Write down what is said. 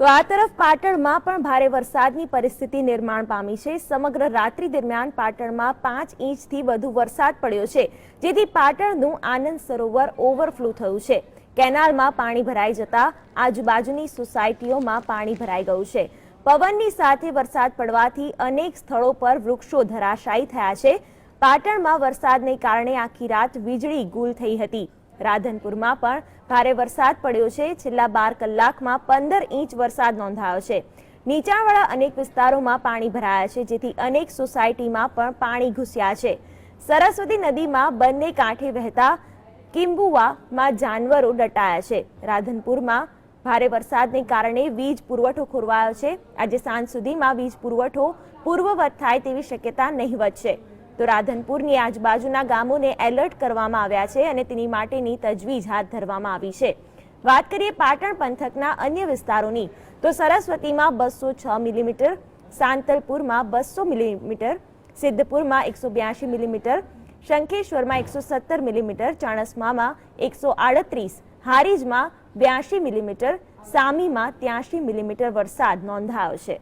તો આ તરફ પાટણમાં પણ ભારે વરસાદની પરિસ્થિતિ નિર્માણ પામી છે. સમગ્ર રાત્રિ દરમિયાન પાટણમાં પાંચ ઇંચથી વધુ વરસાદ પડ્યો છે, જેથી પાટણનું આનંદ સરોવર ઓવરફ્લો થયું છે. કેનાલમાં પાણી ભરાઈ જતા આજુબાજુની સોસાયટીઓમાં પાણી ભરાઈ ગયું છે. પવનની સાથે વરસાદ પડવાથી અનેક સ્થળો પર વૃક્ષો ધરાશાયી થયા છે. પાટણમાં વરસાદને કારણે આખી રાત વીજળી ગુલ થઈ હતી. રાધનપુરમાં પણ ભારે વરસાદ પડ્યો છે. છેલ્લા બાર કલાકમાં પંદર ઇંચ વરસાદ નોંધાયો છે. નીચાણવાળા અનેક વિસ્તારોમાં પાણી ભરાયા છે, જેથી અનેક સોસાયટીમાં પણ પાણી ઘૂસ્યા છે. સરસ્વતી નદીમાં બંને કાંઠે વહેતા કિંબુવામાં જાનવરો દટાયા છે. રાધનપુરમાં ભારે વરસાદને કારણે વીજ પુરવઠો ખોરવાયો છે. આજે સાંજ સુધીમાં વીજ પુરવઠો પૂર્વવત થાય તેવી શક્યતા નહીવત છે. તો રાધનપુરની આજુબાજુના ગામોને એલર્ટ કરવામાં આવ્યા છે અને તેની માટેની તજવીજ હાથ ધરવામાં આવી છે. વાત કરીએ પાટણ પંથકના અન્ય વિસ્તારોની, તો સરસ્વતીમાં બસો છ મિલીમીટર, સાંતલપુરમાં બસો મિલીમીટર, સિદ્ધપુરમાં એકસો બ્યાસી મિલીમીટર, શંખેશ્વરમાં એકસો સત્તર મિલીમીટર, ચાણસ્મામાં એકસો આડત્રીસ, હારીજમાં બ્યાસી મિલીમીટર, સામીમાં ત્યાંશી મિલીમીટર વરસાદ નોંધાયો છે.